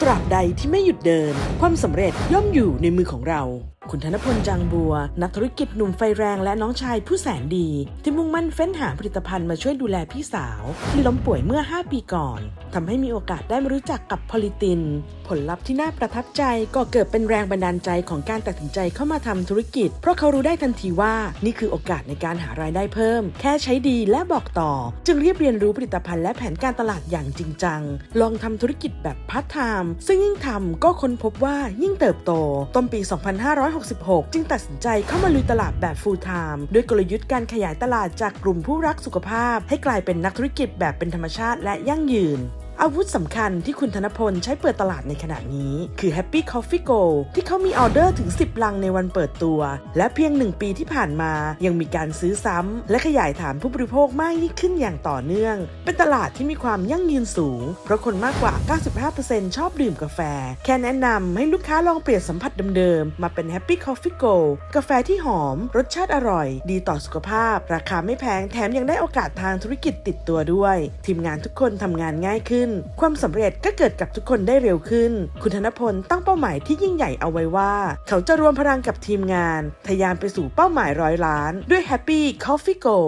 ตราบใดที่ไม่หยุดเดิน ความสำเร็จย่อมอยู่ในมือของเรา คุณธนพลจังบัว นักธุรกิจหนุ่มไฟแรงและน้องชายผู้แสนดี ที่มุ่งมั่นเฟ้นหาผลิตภัณฑ์มาช่วยดูแลพี่สาว ที่ล้มป่วยเมื่อ 5 ปีก่อนทำให้มีโอกาสได้มารู้จักกับพอลิติน ผลลัพธ์ที่น่าประทับใจก็เกิดเป็นแรงบันดาลใจของการตัดสินใจเข้ามาทำธุรกิจ เพราะเขารู้ได้ทันทีว่านี่คือโอกาสในการหารายได้เพิ่ม แค่ใช้ดีและบอกต่อ จึงเรียบเรียนรู้ผลิตภัณฑ์และแผนการตลาดอย่างจริงจัง ลองทำธุรกิจแบบพาร์ทไทม์ซึ่งยิ่งทำก็ค้นพบว่ายิ่งเติบโตต้นปี2566 จึงตัดสินใจเข้ามาลุยตลาดแบบ full time ด้วยกลยุทธ์การขยายตลาดจากกลุ่มผู้รักสุขภาพ ให้กลายเป็นนักธุรกิจแบบเป็นธรรมชาติและยั่งยืน อาวุธสำคัญที่คุณธนพลใช้เปิดตลาดในขณะนี้ คือ Happy Coffee Go ที่เขามีออเดอร์ถึง 10 ลังในวันเปิดตัว และเพียง 1 ปีที่ผ่านมายังมีการซื้อซ้ำ และขยายฐานผู้บริโภคมากยิ่งขึ้นอย่างต่อเนื่อง เป็นตลาดที่มีความยั่งยืนสูง เพราะคนมากกว่า 95%ชอบดื่มกาแฟ แค่แนะนำให้ลูกค้าลองเปลี่ยนสัมผัสเดิมๆ มาเป็น Happy Coffee Go กาแฟที่หอม รสชาติอร่อย ดีต่อสุขภาพ ราคาไม่แพงแถมยังได้โอกาสทางธุรกิจติดตัวด้วย ทีมงานทุกคนทำงานง่ายขึ้นความสำเร็จก็เกิดกับทุกคนได้เร็วขึ้น คุณธนพลตั้งเป้าหมายที่ยิ่งใหญ่เอาไว้ว่า เขาจะรวมพลังกับทีมงาน ทะยานไปสู่เป้าหมายร้อยล้าน ด้วย Happy Coffee Go